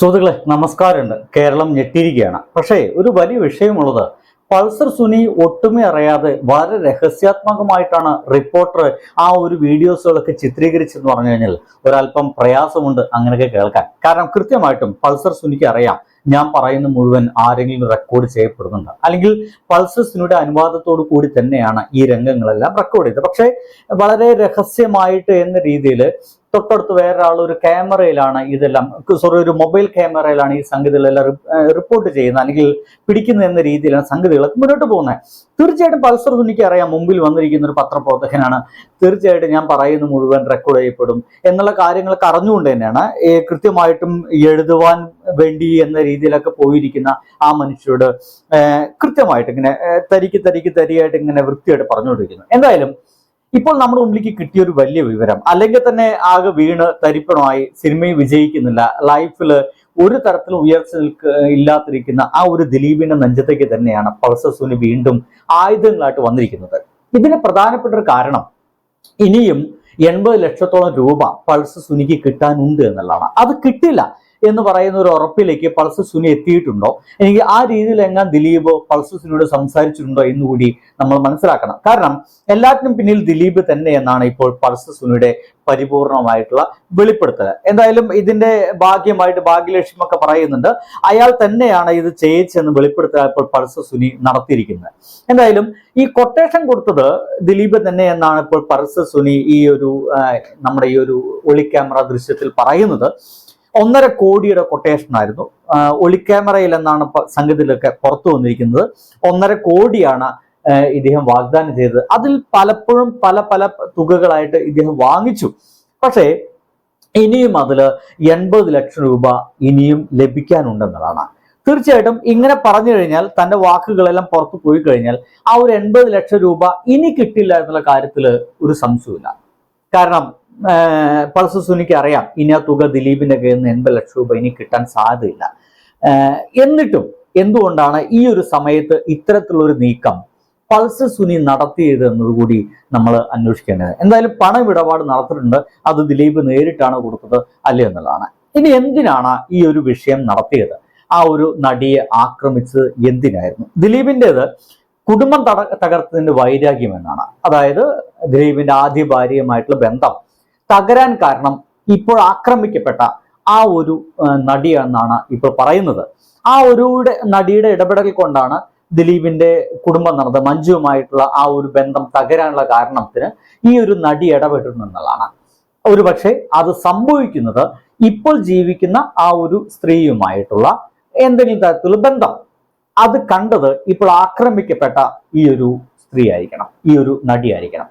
സുഹൃത്തുക്കളെ നമസ്കാരമുണ്ട്. കേരളം ഞെട്ടിയിരിക്കുകയാണ്. പക്ഷേ ഒരു വലിയ വിഷയമുള്ളത്. പൾസർ സുനി ഒട്ടുമേ അറിയാതെ വളരെ രഹസ്യാത്മകമായിട്ടാണ് റിപ്പോർട്ടർ ആ ഒരു വീഡിയോസുകളൊക്കെ ചിത്രീകരിച്ചെന്ന് പറഞ്ഞു കഴിഞ്ഞാൽ ഒരല്പം പ്രയാസമുണ്ട് അങ്ങനെയൊക്കെ കേൾക്കാൻ. കാരണം കൃത്യമായിട്ടും പൾസർ സുനിക്ക് അറിയാം. ഞാൻ പറയുന്ന മുഴുവൻ ആരെങ്കിലും റെക്കോർഡ് ചെയ്യപ്പെടുന്നുണ്ട്. അല്ലെങ്കിൽ പൾസർ സുനിയുടെ അനുവാദത്തോടു കൂടി തന്നെയാണ് ഈ രംഗങ്ങളെല്ലാം റെക്കോർഡ് ചെയ്തത്. പക്ഷേ വളരെ രഹസ്യമായിട്ട് എന്ന രീതിയിൽ തൊട്ടടുത്ത് വേറൊരാൾ ഒരു ക്യാമറയിലാണ് ഇതെല്ലാം സോറി ഒരു മൊബൈൽ ക്യാമറയിലാണ് ഈ സംഗതികളെല്ലാം റിപ്പോർട്ട് ചെയ്യുന്നത് അല്ലെങ്കിൽ പിടിക്കുന്ന എന്ന രീതിയിലാണ് സംഗതികളൊക്കെ മുന്നോട്ട് പോകുന്നത്. തീർച്ചയായിട്ടും പൾസർ സുനിക്ക് അറിയാം മുമ്പിൽ വന്നിരിക്കുന്ന ഒരു പത്രപ്രവർത്തകനാണ്. തീർച്ചയായിട്ടും ഞാൻ പറയുന്ന മുഴുവൻ റെക്കോർഡ് ചെയ്യപ്പെടും എന്നുള്ള കാര്യങ്ങളൊക്കെ അറിഞ്ഞുകൊണ്ട് തന്നെയാണ് കൃത്യമായിട്ടും എഴുതുവാൻ വേണ്ടി എന്ന രീതിയിലൊക്കെ പോയിരിക്കുന്ന ആ മനുഷ്യരോട് കൃത്യമായിട്ട് ഇങ്ങനെ തരിക്ക് തരിക്ക് തരിയായിട്ട് ഇങ്ങനെ വൃത്തിയായിട്ട് പറഞ്ഞുകൊണ്ടിരിക്കുന്നു. എന്തായാലും ഇപ്പോൾ നമ്മുടെ മുമ്പിലേക്ക് കിട്ടിയ ഒരു വലിയ വിവരം. അല്ലെങ്കിൽ തന്നെ ആകെ വീണ് തരിപ്പണമായി സിനിമയിൽ വിജയിക്കുന്നില്ല. ലൈഫിൽ ഒരു തരത്തിലും ഉയർച്ച ഇല്ലാതിരിക്കുന്ന ആ ഒരു ദിലീപിന്റെ നെഞ്ചത്തേക്ക് തന്നെയാണ് പൾസർ സുനി വീണ്ടും ആയുധങ്ങളായിട്ട് വന്നിരിക്കുന്നത്. ഇതിന് പ്രധാനപ്പെട്ട ഒരു കാരണം ഇനിയും എൺപത് ലക്ഷത്തോളം രൂപ പൾസ് സുനിക്ക് കിട്ടാനുണ്ട് എന്നുള്ളതാണ്. അത് കിട്ടില്ല എന്ന് പറയുന്ന ഒരു ഉറപ്പിലേക്ക് പൾസ് സുനി എത്തിയിട്ടുണ്ടോ? എനിക്ക് ആ രീതിയിൽ എങ്ങാൻ ദിലീപ് പൾസ് സുനിയോട് സംസാരിച്ചിട്ടുണ്ടോ എന്ന് കൂടി നമ്മൾ മനസ്സിലാക്കണം. കാരണം എല്ലാറ്റിനും പിന്നിൽ ദിലീപ് തന്നെ എന്നാണ് ഇപ്പോൾ പൾസ് സുനിയുടെ പരിപൂർണമായിട്ടുള്ള വെളിപ്പെടുത്തൽ എന്തായാലും ഇതിന്റെ ഭാഗ്യമായിട്ട് ഭാഗ്യലക്ഷ്യം ഒക്കെ പറയുന്നുണ്ട് അയാൾ തന്നെയാണ് ഇത് ചെയ്യിച്ചെന്ന് വെളിപ്പെടുത്തൽ ഇപ്പോൾ പൾസ് സുനി നടത്തിയിരിക്കുന്നത്. എന്തായാലും ഈ കൊട്ടേഷൻ കൊടുത്തത് ദിലീപ് തന്നെ എന്നാണ് ഇപ്പോൾ പൾസ് സുനി ഈ ഒരു നമ്മുടെ ഈ ഒരു ഒളി ക്യാമറ ദൃശ്യത്തിൽ പറയുന്നത്. ഒന്നര കോടിയുടെ കൊട്ടേഷൻ ആയിരുന്നു. ഒളിക്യാമറയിൽ എന്നാണ് സംഗതിയിലൊക്കെ പുറത്തു വന്നിരിക്കുന്നത്. ഒന്നര കോടിയാണ് ഇദ്ദേഹം വാഗ്ദാനം ചെയ്തത്. അതിൽ പലപ്പോഴും പല പല തുകകളായിട്ട് ഇദ്ദേഹം വാങ്ങിച്ചു. പക്ഷേ ഇനിയും അതിൽ എൺപത് ലക്ഷം രൂപ ഇനിയും ലഭിക്കാനുണ്ടെന്നതാണ്. തീർച്ചയായിട്ടും ഇങ്ങനെ പറഞ്ഞു കഴിഞ്ഞാൽ തന്റെ വാക്കുകളെല്ലാം പുറത്തു പോയി കഴിഞ്ഞാൽ ആ ഒരു എൺപത് ലക്ഷം രൂപ ഇനി കിട്ടില്ല എന്നുള്ള കാര്യത്തിൽ ഒരു സംശയമില്ല കാരണം പൾസ് സുനിക്ക് അറിയാം ഇനി ആ തുക ദിലീപിന്റെ കയ്യിൽ നിന്ന് എൺപത് ലക്ഷം രൂപ ഇനി കിട്ടാൻ സാധ്യതയില്ല. എന്നിട്ടും എന്തുകൊണ്ടാണ് ഈ ഒരു സമയത്ത് ഒരു നീക്കം പൾസ് സുനി നടത്തിയത് എന്നതുകൂടി നമ്മൾ അന്വേഷിക്കേണ്ടത് എന്തായാലും പണം ഇടപാട് നടത്തിയിട്ടുണ്ട്. അത് ദിലീപ് നേരിട്ടാണ് കൊടുത്തത് അല്ലേ എന്നുള്ളതാണ്. ഇനി എന്തിനാണ് ഈ ഒരു വിഷയം നടത്തിയത്? ആ ഒരു നടിയെ ആക്രമിച്ചത് എന്തിനായിരുന്നു? ദിലീപിന്റെത് കുടുംബം തട തകർത്തതിന്റെ വൈരാഗ്യം എന്നാണ്. അതായത് ദിലീപിന്റെ ആദ്യ ഭാര്യയുമായിട്ടുള്ള ബന്ധം തകരാൻ കാരണം ഇപ്പോൾ ആക്രമിക്കപ്പെട്ട ആ ഒരു നടിയെന്നാണ് ഇപ്പോൾ പറയുന്നത്. ആ ഒരു നടിയുടെ ഇടപെടൽ കൊണ്ടാണ് ദിലീപിന്റെ കുടുംബം നടന്നത്. മഞ്ജുവുമായിട്ടുള്ള ആ ഒരു ബന്ധം തകരാനുള്ള കാരണത്തിന് ഈ ഒരു നടി ഇടപെട്ടിട്ടുണ്ടെന്നുള്ളതാണ് ഒരു പക്ഷേ അത് സംഭവിക്കുന്നത് ഇപ്പോൾ ജീവിക്കുന്ന ആ ഒരു സ്ത്രീയുമായിട്ടുള്ള എന്തെങ്കിലും തരത്തിലുള്ള ബന്ധം. അത് കണ്ടത് ഇപ്പോൾ ആക്രമിക്കപ്പെട്ട ഈ ഒരു സ്ത്രീ ആയിരിക്കണം ഈ ഒരു നടി ആയിരിക്കണം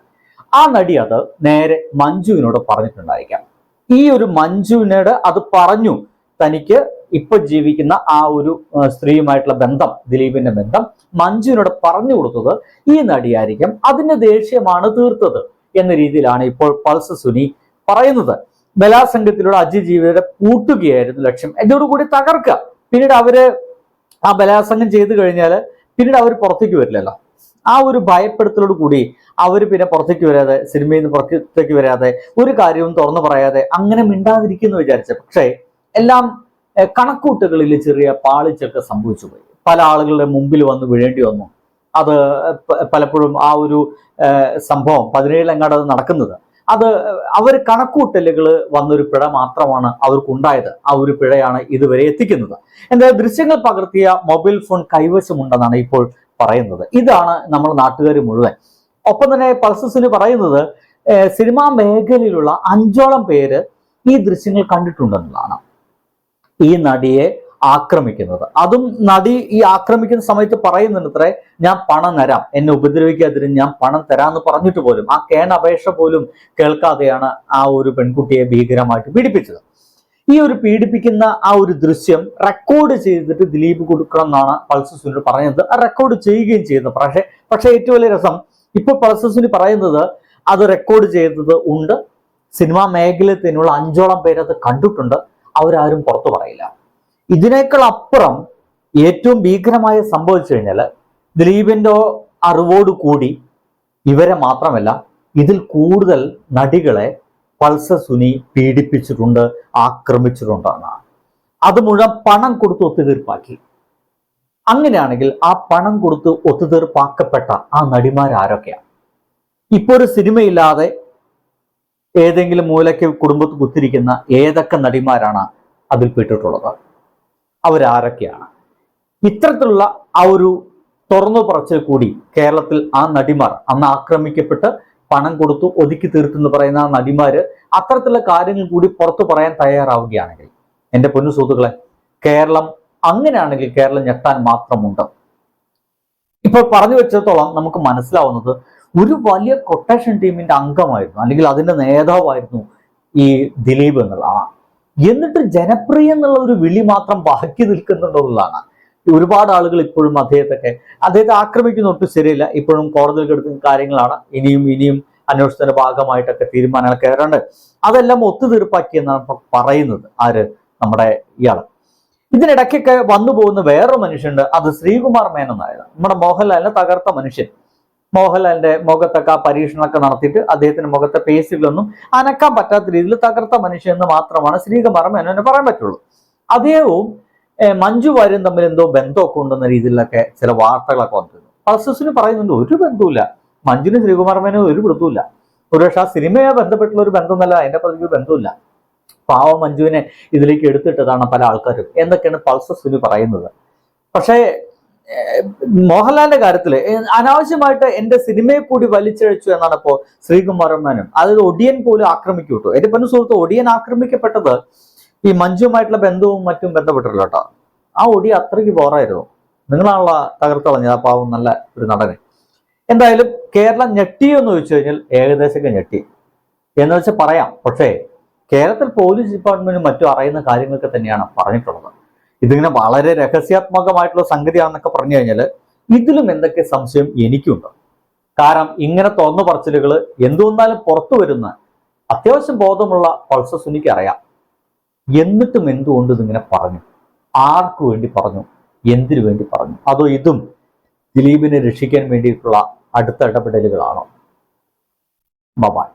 ആ നടി അത് നേരെ മഞ്ജുവിനോട് പറഞ്ഞിട്ടുണ്ടായിരിക്കാം. ഈ ഒരു മഞ്ജുവിനോട് അത് പറഞ്ഞു തനിക്ക് ഇപ്പൊ ജീവിക്കുന്ന ആ ഒരു സ്ത്രീയുമായിട്ടുള്ള ബന്ധം ദിലീപിന്റെ ബന്ധം മഞ്ജുവിനോട് പറഞ്ഞു കൊടുത്തത് ഈ നടിയായിരിക്കും അതിന്റെ ദേഷ്യമാണ് തീർത്തത് എന്ന രീതിയിലാണ് ഇപ്പോൾ പൾസ് സുനി പറയുന്നത്. ബലാസംഘത്തിലൂടെ അജി ജീവിതത്തെ പൂട്ടുകയായിരുന്നു ലക്ഷ്യം. ഇതോടുകൂടി തകർക്കുക. പിന്നീട് അവർ ആ ബലാസംഗം ചെയ്തു കഴിഞ്ഞാൽ പിന്നീട് അവർ പുറത്തേക്ക് വരില്ലല്ലോ. ആ ഒരു ഭയപ്പെടുത്തലോട് കൂടി അവർ പിന്നെ പുറത്തേക്ക് വരാതെ സിനിമയിൽ നിന്ന് പുറത്തേക്ക് വരാതെ ഒരു കാര്യവും തുറന്നു പറയാതെ അങ്ങനെ മിണ്ടാതിരിക്കുന്നു വിചാരിച്ച പക്ഷേ എല്ലാം കണക്കൂട്ടുകളിൽ ചെറിയ പാളിച്ചൊക്കെ സംഭവിച്ചു പോയി. പല ആളുകളുടെ മുമ്പിൽ വന്ന് വീഴേണ്ടി വന്നു. അത് പലപ്പോഴും ആ ഒരു സംഭവം പതിനേഴിലെങ്ങാട് അത് നടക്കുന്നത്. അത് അവർ കണക്കൂട്ടലുകൾ വന്നൊരു പിഴ മാത്രമാണ് അവർക്കുണ്ടായത്. ആ ഒരു പിഴയാണ് ഇതുവരെ എത്തിക്കുന്നത്. എന്താ ദൃശ്യങ്ങൾ പകർത്തിയ മൊബൈൽ ഫോൺ കൈവശമുണ്ടെന്നാണ് ഇപ്പോൾ പറയുന്നത്. ഇതാണ് നമ്മൾ നാട്ടുകാർ മുഴുവൻ. ഒപ്പം തന്നെ പൾസസിന് പറയുന്നത് സിനിമാ മേഖലയിലുള്ള അഞ്ചോളം പേര് ഈ ദൃശ്യങ്ങൾ കണ്ടിട്ടുണ്ടെന്നുള്ളതാണ്. ഈ നടിയെ ആക്രമിക്കുന്നത്. അതും നടി ഈ ആക്രമിക്കുന്ന സമയത്ത് പറയുന്നുണ്ടത്രേ ഞാൻ പണം തരാം. എന്നെ ഉപദ്രവിക്കാതിരും ഞാൻ പണം തരാമെന്ന് പറഞ്ഞിട്ട് പോലും ആ കേൺ അപേക്ഷ പോലും കേൾക്കാതെയാണ് ആ ഒരു പെൺകുട്ടിയെ ഭീകരമായിട്ട് പീഡിപ്പിച്ചത്. ഈ ഒരു പീഡിപ്പിക്കുന്ന ആ ഒരു ദൃശ്യം റെക്കോർഡ് ചെയ്തിട്ട് ദിലീപ് കൊടുക്കണം എന്നാണ് പൾസസുനി പറയുന്നത് ആ റെക്കോർഡ് ചെയ്യുകയും ചെയ്യുന്നു. പക്ഷേ പക്ഷേ ഏറ്റവും വലിയ രസം ഇപ്പോൾ പൾസസുനി പറയുന്നത് അത് റെക്കോർഡ് ചെയ്തത് ഉണ്ട്. സിനിമാ മേഖലയിൽ തന്നെയുള്ള അഞ്ചോളം പേര് അത് കണ്ടിട്ടുണ്ട്. അവരാരും പുറത്തു പറയില്ല. ഇതിനേക്കാൾ അപ്പുറം ഏറ്റവും ഭീകരമായ സംഭവിച്ചു കഴിഞ്ഞാൽ ദിലീപിന്റെ അറിവോട് കൂടി ഇവരെ മാത്രമല്ല ഇതിൽ കൂടുതൽ നടികളെ പൾസ സുനി പീഡിപ്പിച്ചിട്ടുണ്ട് ആക്രമിച്ചിട്ടുണ്ടെന്നാണ്. അത് മുഴുവൻ പണം കൊടുത്ത് ഒത്തുതീർപ്പാക്കി. അങ്ങനെയാണെങ്കിൽ ആ പണം കൊടുത്ത് ഒത്തുതീർപ്പാക്കപ്പെട്ട ആ നടിമാരാരൊക്കെയാണ് ഇപ്പോൾ ഇപ്പൊ ഒരു സിനിമയില്ലാതെ ഏതെങ്കിലും മൂലയ്ക്ക് കുടുംബത്ത് കുത്തിരിക്കുന്ന ഏതൊക്കെ നടിമാരാണ് അതിൽ പെട്ടിട്ടുള്ളത്? അവരാരൊക്കെയാണ്? ഇത്തരത്തിലുള്ള ആ ഒരു തുറന്നു പറച്ചിൽ കൂടി കേരളത്തിൽ ആ നടിമാർ അന്ന് ആക്രമിക്കപ്പെട്ട് പണം കൊടുത്തു ഒതുക്കി തീർത്തു എന്ന് പറയുന്ന നടിമാര് അത്തരത്തിലുള്ള കാര്യങ്ങൾ കൂടി പുറത്തു പറയാൻ തയ്യാറാവുകയാണെങ്കിൽ എന്റെ പൊന്നു സുഹൃത്തുക്കളെ കേരളം അങ്ങനെയാണെങ്കിൽ കേരളം ഞെട്ടാൻ മാത്രമുണ്ട്. ഇപ്പോൾ പറഞ്ഞു വെച്ചിടത്തോളം നമുക്ക് മനസ്സിലാവുന്നത് ഒരു വലിയ കൊട്ടേഷൻ ടീമിന്റെ അംഗമായിരുന്നു അല്ലെങ്കിൽ അതിന്റെ നേതാവായിരുന്നു ഈ ദിലീപ് എന്നുള്ളതാണ് എന്നിട്ട് ജനപ്രിയ എന്നുള്ള ഒരു വിളി മാത്രം ബാക്കി നിൽക്കുന്നുണ്ടെന്നുള്ളതാണ് ഒരുപാട് ആളുകൾ ഇപ്പോഴും അദ്ദേഹത്തൊക്കെ അദ്ദേഹത്തെ ആക്രമിക്കുന്ന ഒട്ടും ശരിയില്ല. ഇപ്പോഴും കോടതിയിൽ കിടക്കുന്ന കാര്യങ്ങളാണ്. ഇനിയും ഇനിയും അന്വേഷണത്തിന്റെ ഭാഗമായിട്ടൊക്കെ തീരുമാനങ്ങൾ കയറേണ്ടത് അതെല്ലാം ഒത്തുതീർപ്പാക്കി എന്നാണ് പറയുന്നത് ആര്? നമ്മുടെ ഇയാൾ ഇതിനിടയ്ക്കൊക്കെ വന്നു പോകുന്ന വേറൊരു മനുഷ്യനുണ്ട്. അത് ശ്രീകുമാർ മേനൻ നായർ നമ്മുടെ മോഹൻലാലിനെ തകർത്ത മനുഷ്യൻ. മോഹൻലാലിന്റെ മുഖത്തൊക്കെ ആ പരീക്ഷണമൊക്കെ നടത്തിയിട്ട് അദ്ദേഹത്തിന്റെ മുഖത്തെ പേശികളൊന്നും അനക്കാൻ പറ്റാത്ത രീതിയിൽ തകർത്ത മനുഷ്യൻ എന്ന് മാത്രമാണ് ശ്രീകുമാർ മേനോനെ പറയാൻ പറ്റുള്ളൂ. അദ്ദേഹവും മഞ്ജു വാര്യൻ തമ്മിൽ എന്തോ ബന്ധമൊക്കെ ഉണ്ടെന്ന രീതിയിലൊക്കെ ചില വാർത്തകളൊക്കെ വന്നിരുന്നു. പൾസസിന് പറയുന്നുണ്ട് ഒരു ബന്ധവുമില്ല. മഞ്ജുവിനും ശ്രീകുമാർ മേനോനും ഒരു ബന്ധവുമില്ല ഒരുപക്ഷെ ആ സിനിമയെ ബന്ധപ്പെട്ടുള്ള ഒരു ബന്ധമൊന്നല്ല അതിന്റെ പ്രതിക്ക് ബന്ധമില്ല പാവ മഞ്ജുവിനെ ഇതിലേക്ക് എടുത്തിട്ടതാണ് പല ആൾക്കാരും. എന്നൊക്കെയാണ് പൾസസിന് പറയുന്നത്. പക്ഷേ മോഹൻലാലിന്റെ കാര്യത്തിൽ അനാവശ്യമായിട്ട് എന്റെ സിനിമയെ കൂടി വലിച്ചഴിച്ചു എന്നാണ് ഇപ്പോ ശ്രീകുമാരൻ മേനോൻ അതായത് ഒടിയൻ പോലും ആക്രമിക്കൂട്ടു കേട്ടോ എന്റെ പൊന്നു സുഹൃത്ത് ഒടിയൻ ആക്രമിക്കപ്പെട്ടത് ഈ മഞ്ജുമായിട്ടുള്ള ബന്ധവും മറ്റും ബന്ധപ്പെട്ടിട്ടില്ല കേട്ടോ. ആ ഒടി അത്രയ്ക്ക് ബോറായിരുന്നു. നിങ്ങളാണല്ലോ തകർത്തളഞ്ഞത് ആ പാവം നല്ല ഒരു നടനെ. എന്തായാലും കേരളം ഞെട്ടി എന്ന് ചോദിച്ചു കഴിഞ്ഞാൽ ഏകദേശമൊക്കെ ഞെട്ടി. എന്ന് വെച്ചാൽ പറയാം. പക്ഷേ കേരളത്തിൽ പോലീസ് ഡിപ്പാർട്ട്മെന്റും മറ്റും അറിയുന്ന കാര്യങ്ങളൊക്കെ തന്നെയാണ് പറഞ്ഞിട്ടുള്ളത്. ഇതിങ്ങനെ വളരെ രഹസ്യാത്മകമായിട്ടുള്ള സംഗതിയാണെന്നൊക്കെ പറഞ്ഞു കഴിഞ്ഞാൽ ഇതിലും എന്തൊക്കെ സംശയം എനിക്കുണ്ട്. കാരണം ഇങ്ങനെ തുറന്നു പറച്ചിലുകൾ എന്തുവന്നാലും പുറത്തു വരുന്ന അത്യാവശ്യം ബോധമുള്ള പൾസസ് അറിയാം. എന്നിട്ടും എന്തുകൊണ്ട് ഇതിങ്ങനെ പറഞ്ഞു? ആർക്കു വേണ്ടി പറഞ്ഞു? എന്തിനു വേണ്ടി പറഞ്ഞു? അതോ ഇതും ദിലീപിനെ രക്ഷിക്കാൻ വേണ്ടിയിട്ടുള്ള അടുത്ത ഇടപെടലുകളാണോ? ബബായ്